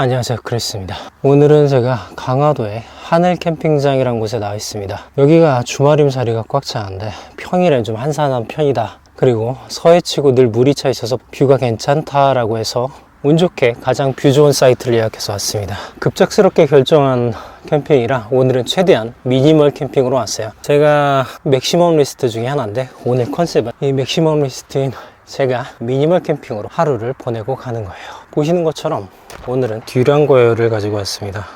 안녕하세요. 크리스입니다. 오늘은 제가 강화도의 하늘 캠핑장이라는 곳에 나와 있습니다. 여기가 주말임 자리가 꽉 차는데 평일엔 좀 한산한 편이다. 그리고 서해치고 늘 물이 차 있어서 뷰가 괜찮다라고 해서 운 좋게 가장 뷰 좋은 사이트를 예약해서 왔습니다. 급작스럽게 결정한 캠핑이라 오늘은 최대한 미니멀 캠핑으로 왔어요. 제가 맥시멈 리스트 중에 하나인데 오늘 컨셉은 이 맥시멈 리스트인 제가 미니멀 캠핑으로 하루를 보내고 가는 거예요 보시는 것처럼 오늘은 듀랑고열을 가지고 왔습니다.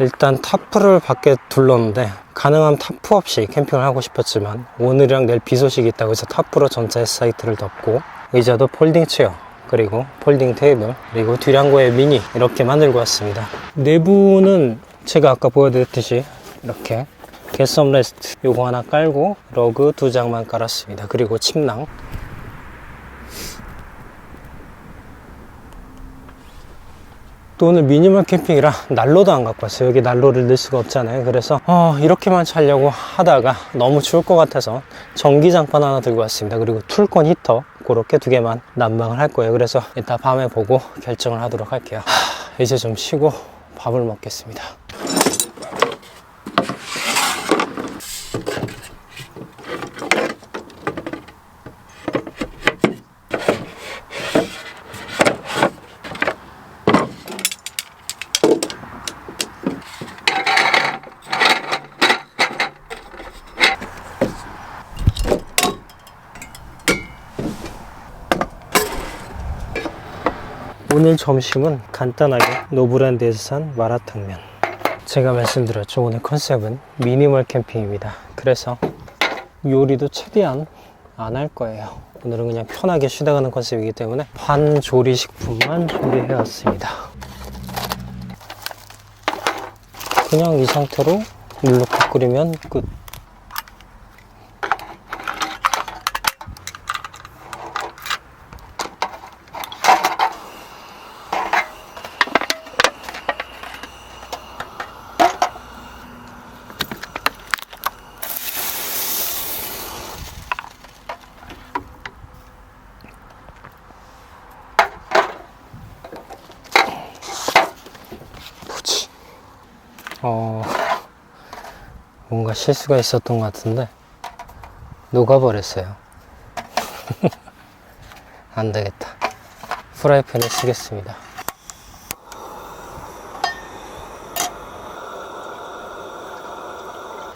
일단 타프를 밖에 둘렀는데 가능하면 타프 없이 캠핑을 하고 싶었지만 오늘이랑 내일 비 소식이 있다고 해서 타프로 전체 사이트를 덮고 의자도 폴딩 체어 그리고 폴딩 테이블 그리고 듀랑고의 미니 이렇게 만들고 왔습니다. 내부는 제가 아까 보여드렸듯이 이렇게 개썸 레스트 요거 하나 깔고 러그 두 장만 깔았습니다. 그리고 침낭 또 오늘 미니멀 캠핑이라 난로도 안 갖고 왔어요. 여기 난로를 넣을 수가 없잖아요. 그래서 어, 이렇게만 자려고 하다가 너무 추울 것 같아서 전기장판 하나 들고 왔습니다. 그리고 툴콘 히터 그렇게 두 개만 난방을 할 거예요. 그래서 이따 밤에 보고 결정을 하도록 할게요. 하, 이제 좀 쉬고 밥을 먹겠습니다. 오늘 점심은 간단하게 노브랜드에서 산 마라탕면. 제가 말씀드렸죠. 오늘 컨셉은 미니멀 캠핑입니다. 그래서 요리도 최대한 안 할 거예요. 오늘은 그냥 편하게 쉬다 가는 컨셉이기 때문에 반조리 식품만 준비해 왔습니다. 그냥 이 상태로 물 넣고 끓이면 끝. 뭔가 실수가 있었던 것 같은데, 녹아버렸어요. 안 되겠다. 프라이팬을 쓰겠습니다.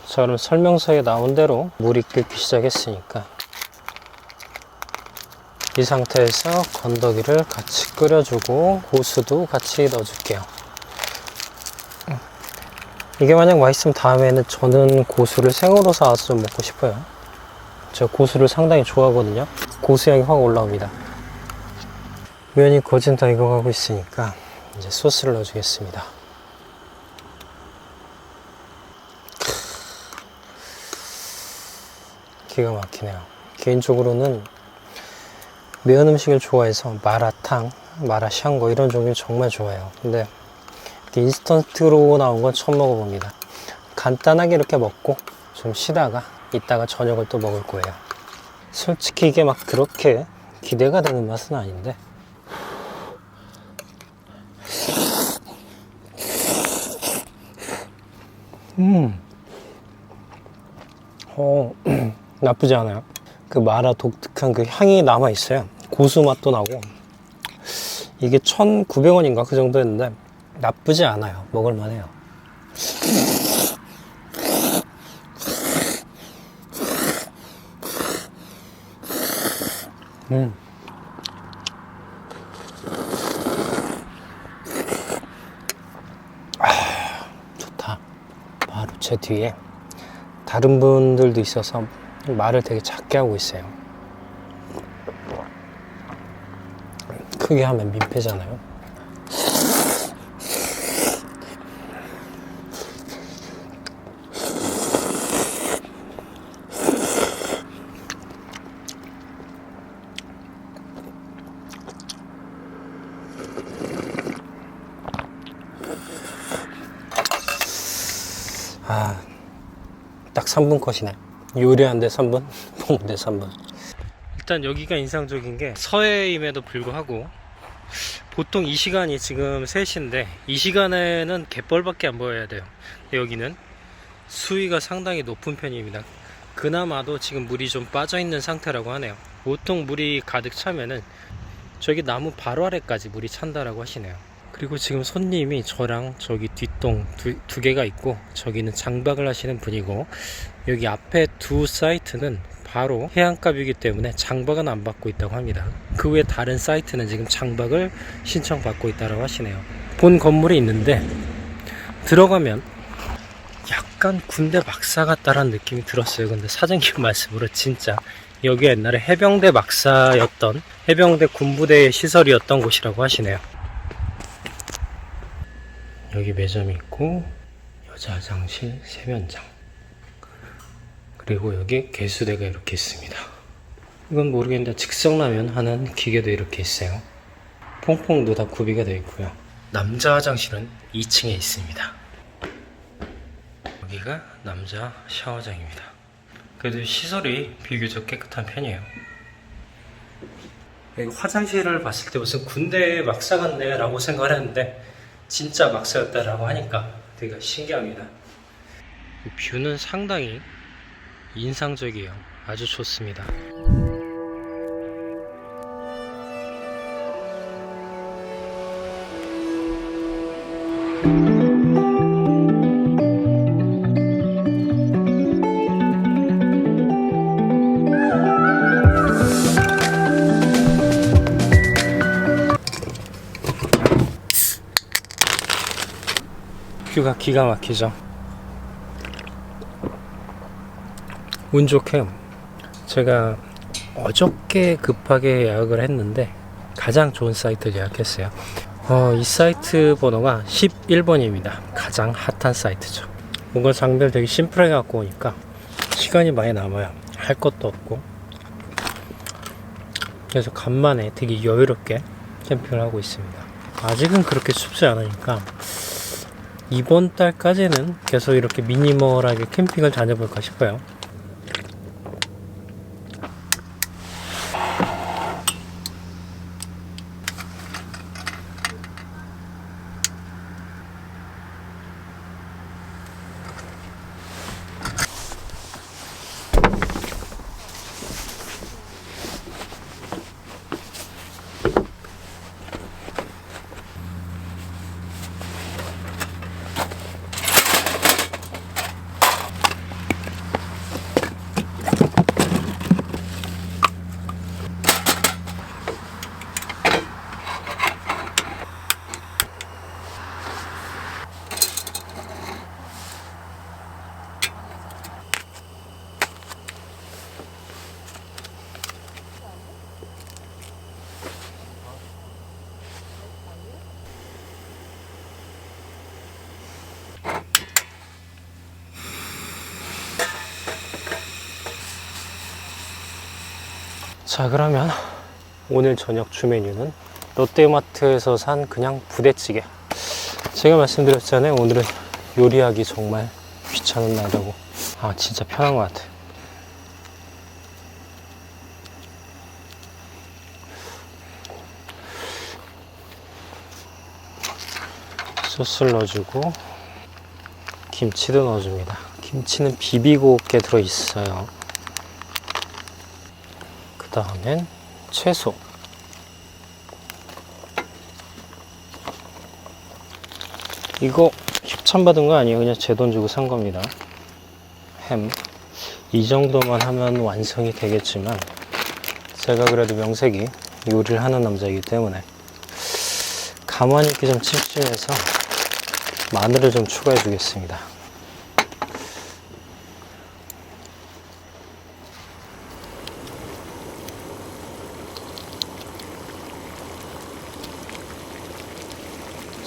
저는 설명서에 나온 대로 물이 끓기 시작했으니까 이 상태에서 건더기를 같이 끓여주고 고수도 같이 넣어줄게요. 이게 만약 맛있으면 다음에는 저는 고수를 생으로 사와서 좀 먹고 싶어요. 저 고수를 상당히 좋아하거든요. 고수향이 확 올라옵니다. 면이 거진 다 익어가고 있으니까 이제 소스를 넣어주겠습니다. 기가 막히네요. 개인적으로는 매운 음식을 좋아해서 마라탕, 마라샹궈 이런 종류 정말 좋아해요. 근데 인스턴트로 나온 건 처음 먹어봅니다. 간단하게 이렇게 먹고 좀 쉬다가 이따가 저녁을 또 먹을 거예요. 솔직히 이게 막 그렇게 기대가 되는 맛은 아닌데. 음. 어, 나쁘지 않아요. 그 마라 독특한 그 향이 남아 있어요. 고수 맛도 나고. 이게 1,900원인가 그 정도였는데 나쁘지 않아요. 먹을만 해요. 음. 아, 좋다. 바로 제 뒤에 다른 분들도 있어서 말을 되게 작게 하고 있어요. 크게 하면 민폐잖아요. 3분 컷이네. 요리하는데 3분, 먹는데 3분. 일단 여기가 인상적인 게 서해임에도 불구하고 보통 이 시간이 지금 3시인데 이 시간에는 갯벌밖에 안 보여야 돼요. 여기는 수위가 상당히 높은 편입니다. 그나마도 지금 물이 좀 빠져 있는 상태라고 하네요. 보통 물이 가득 차면은 저기 나무 바로 아래까지 물이 찬다라고 하시네요. 그리고 지금 손님이 저랑 저기 뒷동 두, 두 개가 있고 저기는 장박을 하시는 분이고 여기 앞에 두 사이트는 바로 해안가이기 때문에 장박은 안 받고 있다고 합니다. 그 외 다른 사이트는 지금 장박을 신청받고 있다고 하시네요. 본 건물이 있는데 들어가면 약간 군대 막사 같다라는 느낌이 들었어요. 근데 사장님 말씀으로 진짜 여기 옛날에 해병대 막사였던 해병대 군부대의 시설이었던 곳이라고 하시네요. 여기 매점이 있고 여자 화장실 세면장 그리고 여기 개수대가 이렇게 있습니다. 이건 모르겠는데 즉석라면 하는 기계도 이렇게 있어요. 퐁퐁도 다 구비가 되어 있고요. 남자 화장실은 2층에 있습니다. 여기가 남자 샤워장입니다. 그래도 시설이 비교적 깨끗한 편이에요. 화장실을 봤을 때 무슨 군대 막사 같네 라고 생각을 했는데 진짜 막사였다라고 하니까 되게 신기합니다. 이 뷰는 상당히 인상적이에요. 아주 좋습니다. 뷰가 기가 막히죠. 운 좋게 제가 어저께 급하게 예약을 했는데 가장 좋은 사이트 예약했어요. 어, 이 사이트 번호가 11번입니다. 가장 핫한 사이트죠. 뭔가 장비를 되게 심플하게 갖고 오니까 시간이 많이 남아요. 할 것도 없고. 그래서 간만에 되게 여유롭게 캠핑을 하고 있습니다. 아직은 그렇게 춥지 않으니까 이번 달까지는 계속 이렇게 미니멀하게 캠핑을 다녀볼까 싶어요. 자 그러면 오늘 저녁 주 메뉴는 롯데마트에서 산 그냥 부대찌개. 제가 말씀드렸잖아요 오늘은 요리하기 정말 귀찮은 날이라고. 아 진짜 편한 것 같아요 소스를 넣어주고 김치도 넣어줍니다. 김치는 비비고 게 들어있어요. 그 다음엔 채소. 이거 협찬 받은 거 아니에요. 그냥 제 돈 주고 산 겁니다. 햄. 이 정도만 하면 완성이 되겠지만, 제가 그래도 명색이 요리를 하는 남자이기 때문에, 가만히 있기 좀 찝찝해서, 마늘을 좀 추가해 주겠습니다.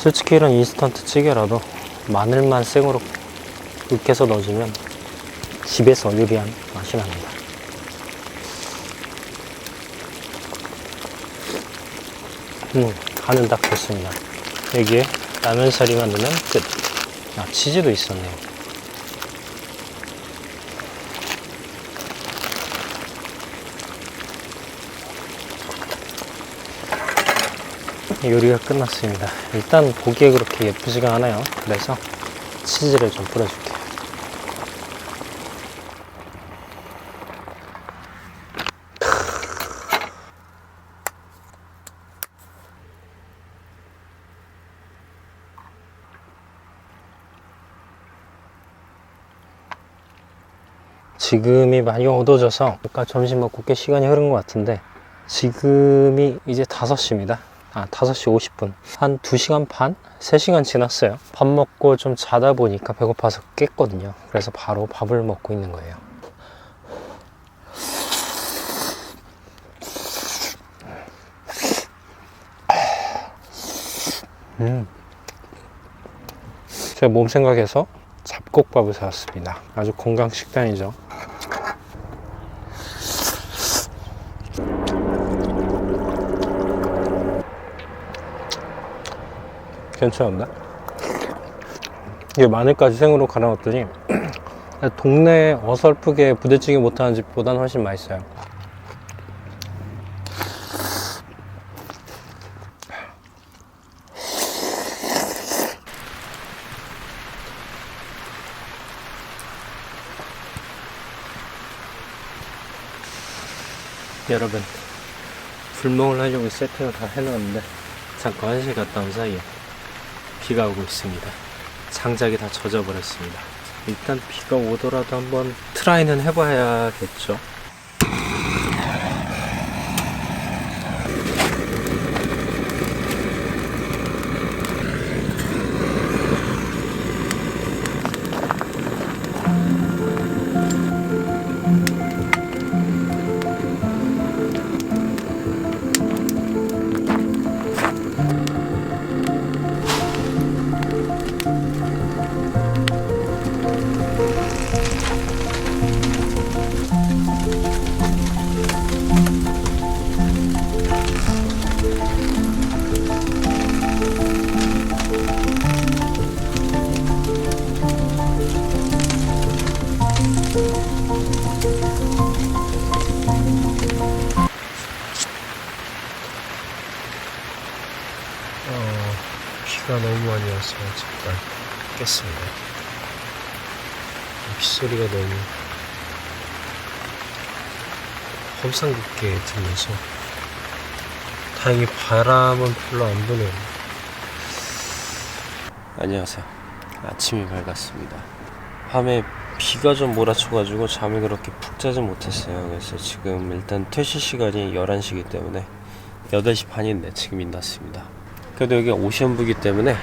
솔직히 이런 인스턴트 찌개라도 마늘만 생으로 으깨서 넣어주면 집에서 요리한 맛이 납니다. 음, 간은 딱 좋습니다. 여기에 라면 사리만 넣으면 끝. 아, 치즈도 있었네요. 요리가 끝났습니다. 일단 보기에 그렇게 예쁘지가 않아요. 그래서 치즈를 좀 뿌려줄게요. 지금이 많이 어두워져서 아까 점심 먹고 꽤 시간이 흐른 것 같은데 지금이 이제 5시입니다. 아, 5시 50분. 한 2시간 반? 3시간 지났어요. 밥 먹고 좀 자다 보니까 배고파서 깼거든요. 그래서 바로 밥을 먹고 있는 거예요. 음. 제 몸 생각해서 잡곡밥을 사왔습니다. 아주 건강 식단이죠. 괜찮은데? 이게 마늘까지 생으로 갈아놨더니 동네 어설프게 부대찌개 못하는 집보다는 훨씬 맛있어요. 여러분 불멍을 하려고 세팅을 다 해놨는데 잠깐 화장실 갔다 온 사이에 비가 오고 있습니다. 장작이 다 젖어버렸습니다. 일단 비가 오더라도 한번 트라이는 해봐야겠죠 험상궂게 들려서 다행히 바람은 별로 안 부네요. 안녕하세요. 아침이 밝았습니다. 밤에 비가 좀 몰아쳐가지고 잠을 그렇게 푹 자지 못했어요. 그래서 지금 일단 퇴실 시간이 11시기 때문에 8시 반인데 지금 일났습니다. 그래도 여기 오션부기 때문에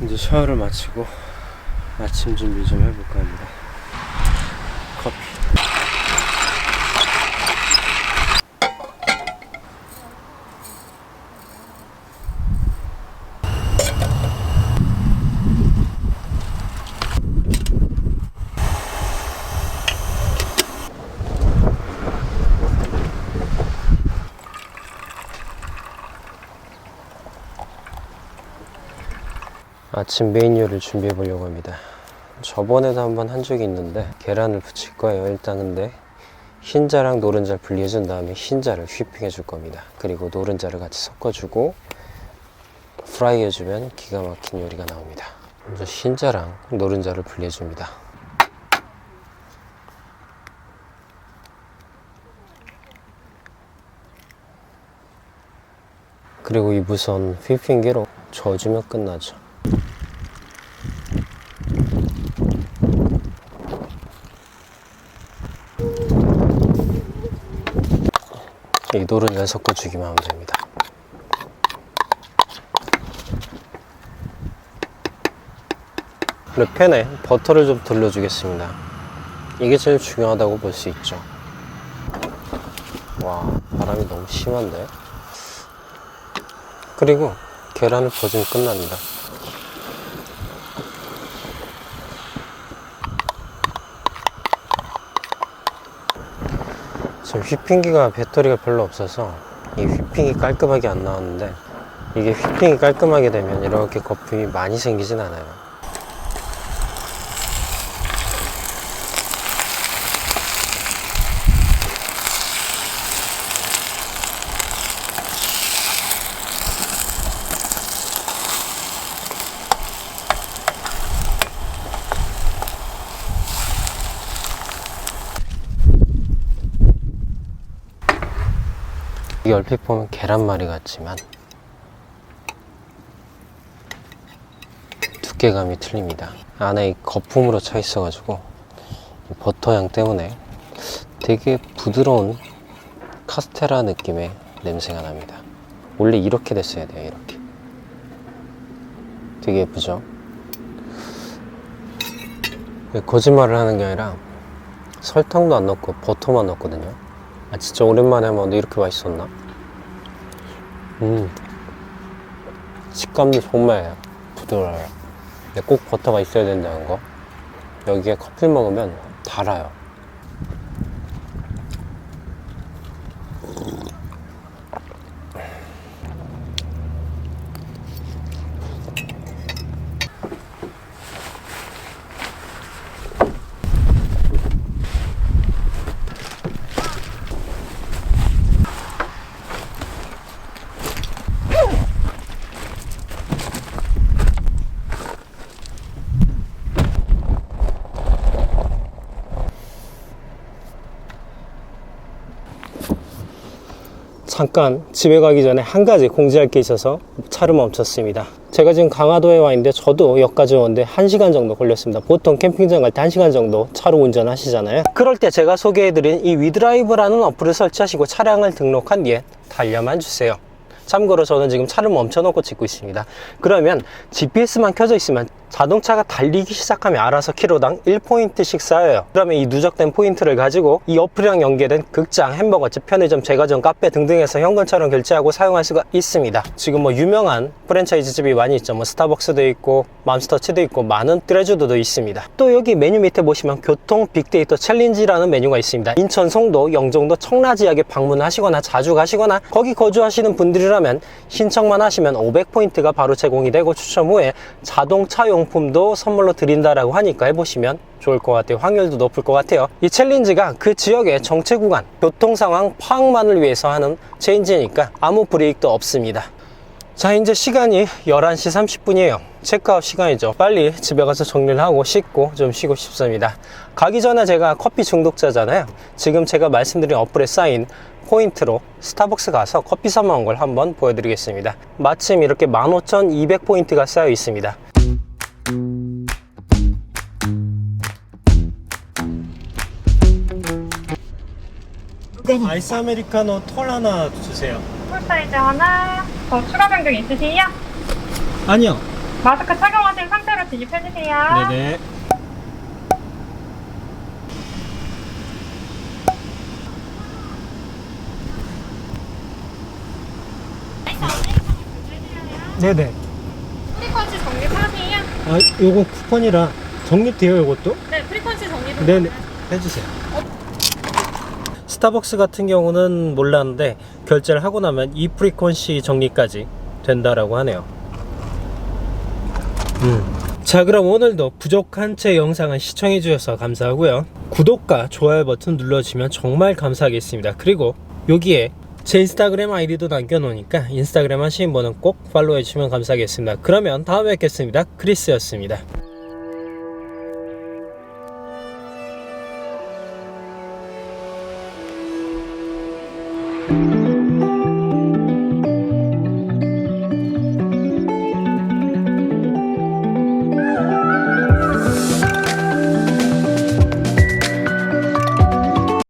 이제 샤워를 마치고 아침 준비 좀 해볼까 합니다. 커피. 아침 요리를 준비해 보려고 합니다. 저번에도 한번 한 적이 있는데 계란을 부칠 거예요. 일단 근데 흰자랑 노른자를 분리해 준 다음에 흰자를 휘핑해 줄 겁니다. 그리고 노른자를 같이 섞어 주고 프라이 해 주면 기가 막힌 요리가 나옵니다. 먼저 흰자랑 노른자를 분리해 줍니다. 그리고 이 무선 휘핑기로 저어주면 끝나죠. 이 노른자를 섞어주기만 하면 됩니다. 그리고 팬에 버터를 좀 둘러주겠습니다. 이게 제일 중요하다고 볼 수 있죠. 와, 바람이 너무 심한데? 그리고 계란을 버주면 끝납니다. 지금 휘핑기가 배터리가 별로 없어서 이 휘핑이 깔끔하게 안 나왔는데 이게 휘핑이 깔끔하게 되면 이렇게 거품이 많이 생기진 않아요. 이게 얼핏 보면 계란말이 같지만 두께감이 틀립니다. 안에 이 거품으로 차 있어가지고 이 버터 향 때문에 되게 부드러운 카스테라 느낌의 냄새가 납니다. 원래 이렇게 됐어야 돼요, 이렇게. 되게 예쁘죠? 거짓말을 하는 게 아니라 설탕도 안 넣고 버터만 넣었거든요. 아 진짜 오랜만에 먹는데 이렇게 맛있었나? 음. 식감도 정말 부드러워요. 근데 꼭 버터가 있어야 된다는 거? 여기에 커피 먹으면 달아요 잠깐 집에 가기 전에 한 가지 공지할 게 있어서 차를 멈췄습니다. 제가 지금 강화도에 와 있는데 저도 역까지 오는데 1시간 정도 걸렸습니다. 보통 캠핑장 갈 때 1시간 정도 차로 운전하시잖아요. 그럴 때 제가 소개해드린 이 위드라이브라는 어플을 설치하시고 차량을 등록한 뒤에 달려만 주세요. 참고로 저는 지금 차를 멈춰놓고 찍고 있습니다. 그러면 GPS만 켜져 있으면 자동차가 달리기 시작하면 알아서 키로당 1포인트씩 쌓여요. 그러면 이 누적된 포인트를 가지고 이 어플이랑 연계된 극장, 햄버거집, 편의점, 제과점, 카페 등등에서 현금처럼 결제하고 사용할 수가 있습니다. 지금 뭐 유명한 프랜차이즈 집이 많이 있죠. 뭐 스타벅스도 있고 맘스터치도 있고 많은 트레주도도 있습니다. 또 여기 메뉴 밑에 보시면 교통 빅데이터 챌린지라는 메뉴가 있습니다. 인천, 송도, 영종도, 청라 지역에 방문하시거나 자주 가시거나 거기 거주하시는 분들이라면 신청만 하시면 500포인트가 바로 제공이 되고 추첨 후에 자동차 용 품도 선물로 드린다라고 하니까 해보시면 좋을 것 같아요. 확률도 높을 것 같아요. 이 챌린지가 그 지역의 정체 구간, 교통 상황 파악만을 위해서 하는 체인지니까 아무 불이익도 없습니다. 자 이제 시간이 11시 30분이에요 체크아웃 시간이죠 빨리 집에 가서 정리를 하고 씻고 좀 쉬고 싶습니다 가기 전에 제가 커피 중독자잖아요 지금 제가 말씀드린 어플에 쌓인 포인트로 스타벅스 가서 커피 사 먹은 걸 한번 보여드리겠습니다 마침 이렇게 15,200포인트가 쌓여 있습니다 아이스 아메리카노 톨 하나 주세요. 풀 사이즈 하나, 더 추가 변경 있으세요? 아니요. 마스크 착용하신 상태로 진입해주세요. 네네. 네네 프리퀀시 적립하세요. 아 요거 쿠폰이라 적립돼요 요것도? 네, 프리퀀시 적립은 네네. 해주세요. 스타벅스 같은 경우는 몰랐는데 결제를 하고 나면 이 프리퀀시 정리까지 된다라고 하네요. 음. 자 그럼 오늘도 부족한 채 영상을 시청해 주셔서 감사하고요. 구독과 좋아요 버튼 눌러주시면 정말 감사하겠습니다. 그리고 여기에 제 인스타그램 아이디도 남겨놓으니까 인스타그램 하시는 분은 꼭 팔로우 해주시면 감사하겠습니다. 그러면 다음에 뵙겠습니다. 크리스였습니다